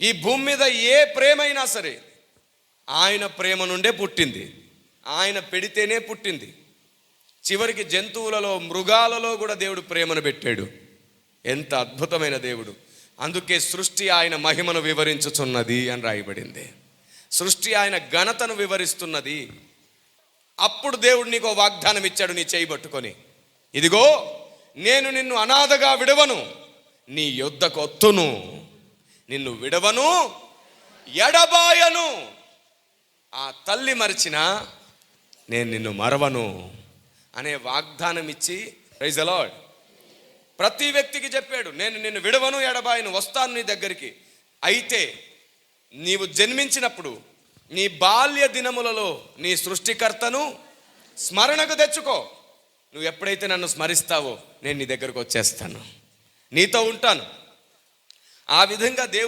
ఈ భూమి మీద ఏ ప్రేమైనా సరే ఆయన ప్రేమ నుండే పుట్టింది. ఆయన పెడితేనే పుట్టింది. చివరికి జంతువులలో మృగాలలో కూడా దేవుడు ప్రేమను పెట్టాడు. ఎంత అద్భుతమైన దేవుడు. అందుకే సృష్టి ఆయన మహిమను వివరించుచున్నది అని రాయబడింది. సృష్టి ఆయన ఘనతను వివరిస్తున్నది. అప్పుడు దేవుడు నీకు ఓ వాగ్దానం ఇచ్చాడు నీ చేయబట్టుకొని ఇదిగో నేను నిన్ను అనాథగా విడవను. నీ యొద్దకు ఒత్తును. నిన్ను విడవను ఎడబాయను. ఆ తల్లి మరిచిన నేను నిన్ను మరవను అనే వాగ్దానం ఇచ్చి ప్రైజ్ అలాడ్ ప్రతి వ్యక్తికి చెప్పాడు నేను నిన్ను విడవను ఎడబాయను వస్తాను నీ దగ్గరికి. అయితే నీవు జన్మించినప్పుడు నీ బాల్య దినములలో నీ సృష్టికర్తను స్మరణకు తెచ్చుకో. నువ్వు ఎప్పుడైతే నన్ను స్మరిస్తావో నేను నీ దగ్గరకు వచ్చేస్తాను. నీతో ఉంటాను. ఆ విధంగా దేవుడు